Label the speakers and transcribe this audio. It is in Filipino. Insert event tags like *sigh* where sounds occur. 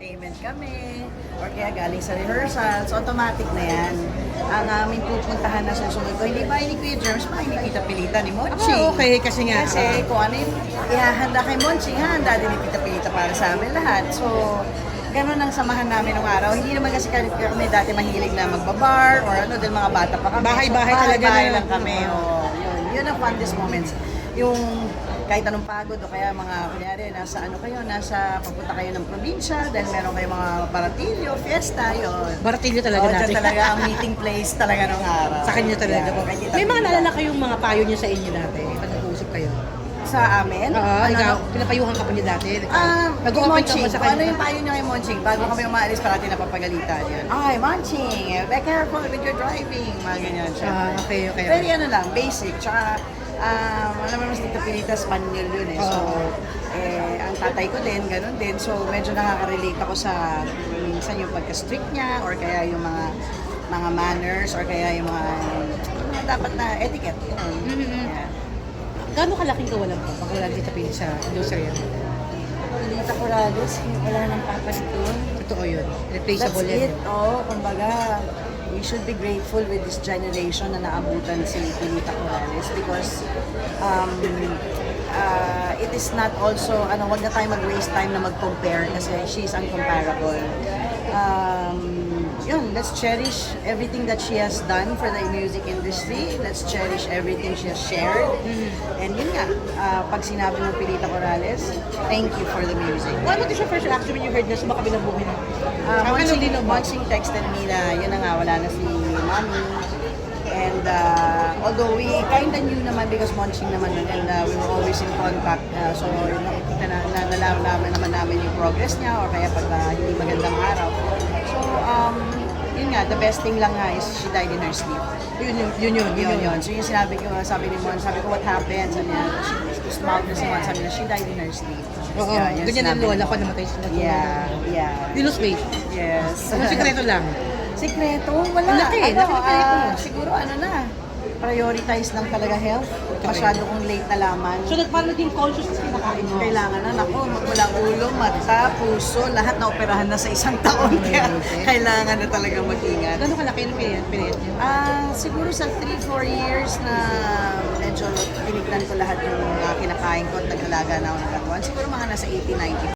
Speaker 1: entertainment kami, or kaya galing sa rehearsals, automatic na yan. Ang aming pupuntahan na susunod ko, hindi ba ni Kuya Germs, ba ni Tita Pilita ni Monchi.
Speaker 2: Ah, okay, kasi nga.
Speaker 1: Kasi kung ano yung ihahanda kay Monchi, handa din ni Tita Pilita para sa amin lahat. So, ganun ang samahan namin ng araw. Hindi naman kasi kami, dati mahilig na magbabar or ano, dahil mga bata pa kami.
Speaker 2: Bahay-bahay
Speaker 1: so,
Speaker 2: talaga
Speaker 1: bahay
Speaker 2: na.
Speaker 1: lang kami. Oh, yun, yun ang fondest moments. Yung kahit anong pagod o kaya mga kunyari nasa ano kayo, nasa papunta kayo ng probinsya dahil meron kayong mga baratilyo, fiesta, yun.
Speaker 2: Baratilyo talaga
Speaker 1: dyan
Speaker 2: natin.
Speaker 1: talaga ang *laughs* meeting place talaga ng araw.
Speaker 2: Sa kanya talaga
Speaker 1: Yeah, kay
Speaker 2: May mga naalala kayong mga payo niyo sa inyo dati pag nag-uusap kayo?
Speaker 1: Sa amin?
Speaker 2: Oo,
Speaker 1: Ano-
Speaker 2: ikaw, pinapayuhan ka pa niya dati.
Speaker 1: Ah,
Speaker 2: Nag-open ka
Speaker 1: Monching. Kung ano yung payo niya kay Monching? Bago kami umaalis, parati napapagalitan yan. Ay, Monching, be careful with your driving. Mga ganyan siya.
Speaker 2: Ah, okay, okay.
Speaker 1: Very ano lang, basic. Tsaka, um, alam mo naman si Tito Pilita, Spaniel yun eh. So, eh, ang tatay ko din, ganun din. So, medyo nakaka-relate ako sa minsan yung pagka-strict niya or kaya yung mga mga manners or kaya yung mga, mga dapat na etiquette. Yun.
Speaker 2: Mhm.
Speaker 1: Yeah.
Speaker 2: Gano'ng kalaking kawalan po pag wala dito pinit sa industriya?
Speaker 1: Pilita Corrales, wala nang papalit
Speaker 2: Totoo yun.
Speaker 1: That's
Speaker 2: Replaceable
Speaker 1: it.
Speaker 2: yan.
Speaker 1: Oo, kumbaga, we should be grateful with this generation na naabutan si Pilita Corrales because um, uh, it is not also, ano, wag na tayo mag-waste time na mag-compare kasi she's uncomparable. Um, yun, let's cherish everything that she has done for the music industry. Let's cherish everything she has shared. And yun nga, uh, pag sinabi ng Pilita Corrales, thank you for the music.
Speaker 2: What was your first reaction when you heard na sumakabilang bumi na?
Speaker 1: Uh, Monching,
Speaker 2: din ba?
Speaker 1: Monching texted me na yun na nga, wala na si Mommy. And uh, although we kind of knew naman because Monching naman nun and uh, we were always in contact. Uh, so nakikita na, na, nalalaman naman namin yung progress niya or kaya pag uh, hindi magandang araw. So um, nga, the best thing lang nga is she died in her sleep.
Speaker 2: Yun yun, yun yun.
Speaker 1: Yun, yun. So yung sinabi ko, sabi ni Mon, sabi ko what happened? Sabi niya, she smiled na si Mon, sabi niya, she died in her sleep.
Speaker 2: Oo,
Speaker 1: Yeah, yun
Speaker 2: ganyan ang
Speaker 1: sinabi
Speaker 2: lola ko namatay sila.
Speaker 1: Yeah, yeah.
Speaker 2: Di lose weight.
Speaker 1: Yes.
Speaker 2: Ano sekreto lang?
Speaker 1: Sikreto? Wala.
Speaker 2: Ang laki,
Speaker 1: ano,
Speaker 2: laki
Speaker 1: ah, siguro ano na, prioritize lang talaga health. Masyado kong late nalaman.
Speaker 2: So, nag- parang naging conscious sa kinakain mo.
Speaker 1: Kailangan na, naku, magmula ulo, mata, puso, lahat na operahan na sa isang taon. *laughs* Kaya kailangan na talaga mag-ingat.
Speaker 2: Gano'ng kalaki yung period, period niyo?
Speaker 1: Ah, siguro sa 3-4 years na medyo tinignan ko lahat ng mga kinakain ko at nag-alaga na ako ng katawan. Siguro mga nasa 80-90